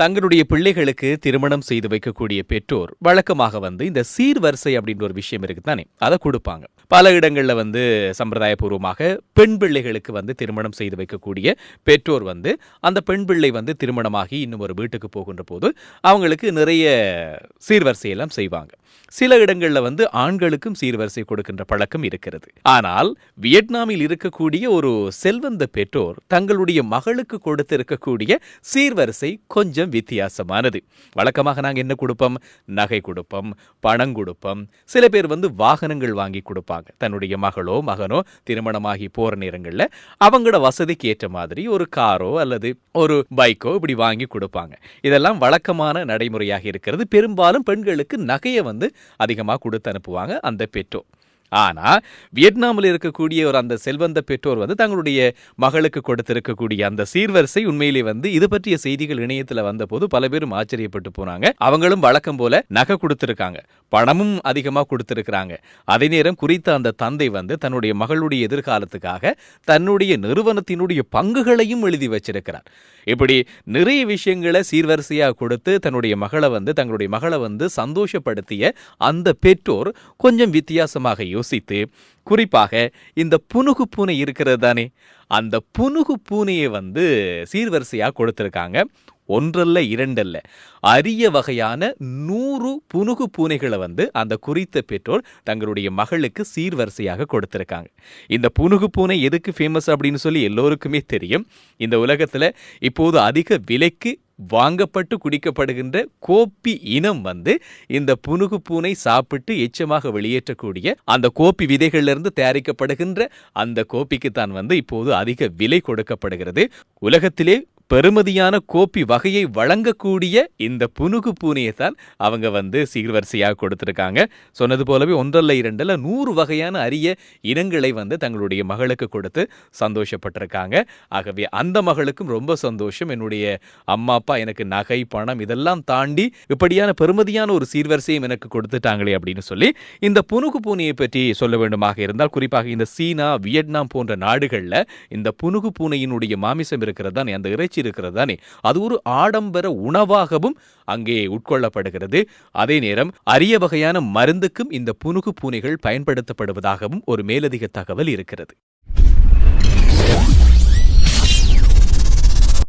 தங்களுடைய பிள்ளைகளுக்கு திருமணம் செய்து வைக்கக்கூடிய பெற்றோர் வழக்கமாக வந்து இந்த சீர்வரிசை அப்படின்ற ஒரு விஷயம் இருக்கு தானே அதை கொடுப்பாங்க. பல இடங்களில் வந்து சம்பிரதாயபூர்வமாக பெண் பிள்ளைகளுக்கு வந்து திருமணம் செய்து வைக்கக்கூடிய பெற்றோர் வந்து அந்த பெண் பிள்ளை வந்து திருமணமாகி இன்னும் ஒரு வீட்டுக்கு போகின்ற போது அவங்களுக்கு நிறைய சீர்வரிசையெல்லாம் செய்வாங்க. சில இடங்கள்ல வந்து ஆண்களுக்கும் சீர்வரிசை கொடுக்கின்ற பழக்கம் இருக்கிறது. ஆனால் வியட்நாமில் இருக்கக்கூடிய ஒரு செல்வந்த பெற்றோர் தங்களுடைய மகளுக்கு கொடுத்திருக்கக்கூடிய சீர்வரிசை கொஞ்சம் வித்தியாசமானது. வழக்கமாக நாங்க என்ன கொடுப்போம்? நகை கொடுப்போம் பணம் கொடுப்போம். சில பேர் வந்து வாகனங்கள் வாங்கி கொடுப்பாங்க. தன்னுடைய மகளோ மகனோ திருமணமாகி போற நேரங்கள்ல அவங்களோட வசதிக்கு ஏற்ற மாதிரி ஒரு காரோ அல்லது ஒரு பைக்கோ இப்படி வாங்கி கொடுப்பாங்க. இதெல்லாம் வழக்கமான நடைமுறையாக இருக்கிறது. பெரும்பாலும் பெண்களுக்கு நகையை வந்து அதிகமாக கொடுத்து அனுப்புவாங்க அந்த பெற்றோர். ஆனா வியட்நாமில் இருக்கக்கூடிய ஒரு அந்த செல்வந்த பெற்றோர் வந்து தங்களுடைய மகளுக்கு கொடுத்திருக்கக்கூடிய அந்த சீர்வரிசை உண்மையிலே வந்து இது பற்றிய செய்திகள் இணையத்துல வந்தபோது பல பேரும் ஆச்சரியப்பட்டு போனாங்க. அவங்களும் வழக்கம் போல நகை கொடுத்திருக்காங்க. பணமும் அதிகமா கொடுத்திருக்கிறாங்க. அதே நேரம் குறித்த அந்த தந்தை வந்து தன்னுடைய மகளுடைய எதிர்காலத்துக்காக தன்னுடைய நிறுவனத்தினுடைய பங்குகளையும் எழுதி வச்சிருக்கிறார். இப்படி நிறைய விஷயங்களை சீர்வரிசையாக கொடுத்து தன்னுடைய மகளை வந்து தங்களுடைய மகளை வந்து சந்தோஷப்படுத்திய அந்த பெற்றோர் கொஞ்சம் வித்தியாசமாக யோசித்து குறிப்பாக இந்த புனுகு பூனை இருக்கிறது தானே? அந்த புனுகு பூனையை வந்து சீர்வரிசையாக கொடுத்துருக்காங்க. ஒன்றல்ல இரண்டல்ல. அரிய வகையான நூறு புனுகு பூனைகளை வந்து அந்த குறித்த பெற்றோர் தங்களுடைய மகளுக்கு சீர்வரிசையாக கொடுத்துருக்காங்க. இந்த புனுகு பூனை எதுக்கு ஃபேமஸ் அப்படின்னு சொல்லி எல்லோருக்குமே தெரியும். இந்த உலகத்தில் இப்போது அதிக விலைக்கு வாங்கப்பட்டு குடிக்கப்படுகின்ற கோப்பி இனம் வந்து இந்த புனுகு பூனை சாப்பிட்டு எச்சமாக வெளியேற்றக்கூடிய அந்த கோப்பி விதைகளிலிருந்து தயாரிக்கப்படுகின்ற அந்த கோப்பிக்கு தான் வந்து இப்போது அதிக விலை கொடுக்கப்படுகிறது. உலகத்திலே பெருமதியான கோப்பி வகையை வழங்கக்கூடிய இந்த புனுகு பூனையை தான் அவங்க வந்து சீர்வரிசையாக கொடுத்துருக்காங்க. சொன்னது போலவே ஒன்றல்ல இரண்டல்ல நூறு வகையான அரிய இனங்களை வந்து தங்களுடைய மகளுக்கு கொடுத்து சந்தோஷப்பட்டிருக்காங்க. ஆகவே அந்த மகளுக்கும் ரொம்ப சந்தோஷம். என்னுடைய அம்மா அப்பா எனக்கு நகை பணம் இதெல்லாம் தாண்டி இப்படியான பெருமதியான ஒரு சீர்வரிசையும் எனக்கு கொடுத்துட்டாங்களே அப்படின்னு சொல்லி இந்த புனுகு பூனையை பற்றி சொல்ல வேண்டுமாக இருந்தால் குறிப்பாக இந்த சீனா வியட்நாம் போன்ற நாடுகள்ல இந்த புனுகு பூனையினுடைய மாமிசம் இருக்கிறது தான் அந்த இறைச்சி இருக்கிறது தானே அது ஒரு ஆடம்பர உணவாகவும் அங்கே உட்கொள்ளப்படுகிறது. அதே நேரம் அரிய வகையான மருந்துக்கும் இந்த புனுகு பூனைகள் பயன்படுத்தப்படுவதாகவும் ஒரு மேலதிக தகவல் இருக்கிறது.